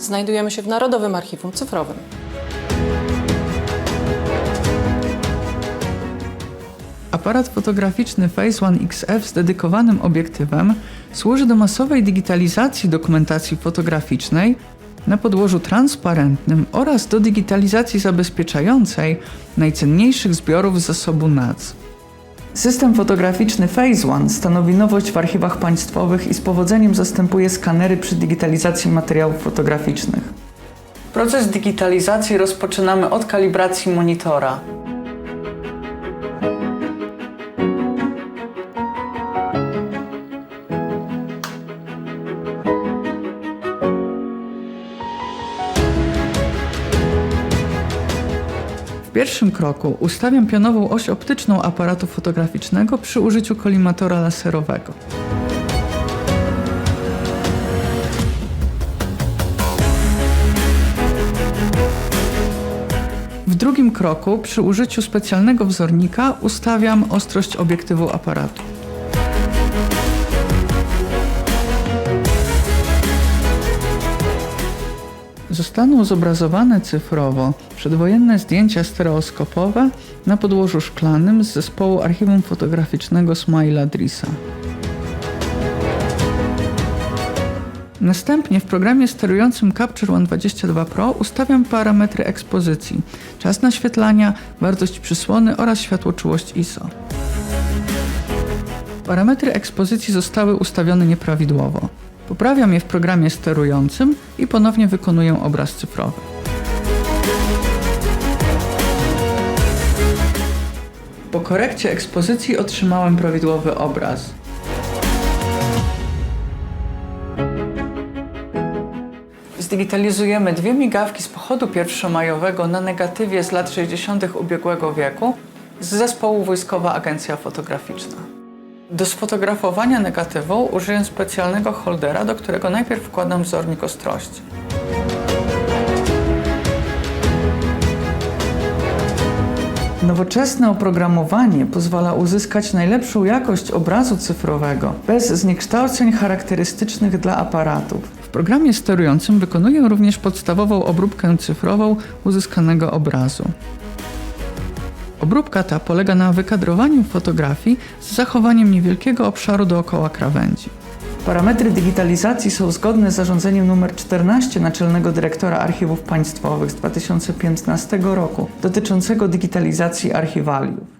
znajdujemy się w Narodowym Archiwum Cyfrowym. Aparat fotograficzny Phase One XF z dedykowanym obiektywem służy do masowej digitalizacji dokumentacji fotograficznej na podłożu transparentnym oraz do digitalizacji zabezpieczającej najcenniejszych zbiorów zasobu NAC. System fotograficzny Phase One stanowi nowość w archiwach państwowych i z powodzeniem zastępuje skanery przy digitalizacji materiałów fotograficznych. Proces digitalizacji rozpoczynamy od kalibracji monitora. W pierwszym kroku ustawiam pionową oś optyczną aparatu fotograficznego przy użyciu kolimatora laserowego. W drugim kroku przy użyciu specjalnego wzornika ustawiam ostrość obiektywu aparatu. Zostaną zobrazowane cyfrowo przedwojenne zdjęcia stereoskopowe na podłożu szklanym z zespołu archiwum fotograficznego Smaila Drisa. Następnie w programie sterującym Capture One 22 Pro ustawiam parametry ekspozycji, czas naświetlania, wartość przysłony oraz światłoczułość ISO. Parametry ekspozycji zostały ustawione nieprawidłowo. Poprawiam je w programie sterującym i ponownie wykonuję obraz cyfrowy. Po korekcie ekspozycji otrzymałem prawidłowy obraz. Zdigitalizujemy dwie migawki z pochodu pierwszomajowego na negatywie z lat 60. ubiegłego wieku z zespołu Wojskowa Agencja Fotograficzna. Do sfotografowania negatywu użyję specjalnego holdera, do którego najpierw wkładam wzornik ostrości. Nowoczesne oprogramowanie pozwala uzyskać najlepszą jakość obrazu cyfrowego bez zniekształceń charakterystycznych dla aparatów. W programie sterującym wykonuję również podstawową obróbkę cyfrową uzyskanego obrazu. Obróbka ta polega na wykadrowaniu fotografii z zachowaniem niewielkiego obszaru dookoła krawędzi. Parametry digitalizacji są zgodne z zarządzeniem nr 14 Naczelnego Dyrektora Archiwów Państwowych z 2015 roku dotyczącego digitalizacji archiwaliów.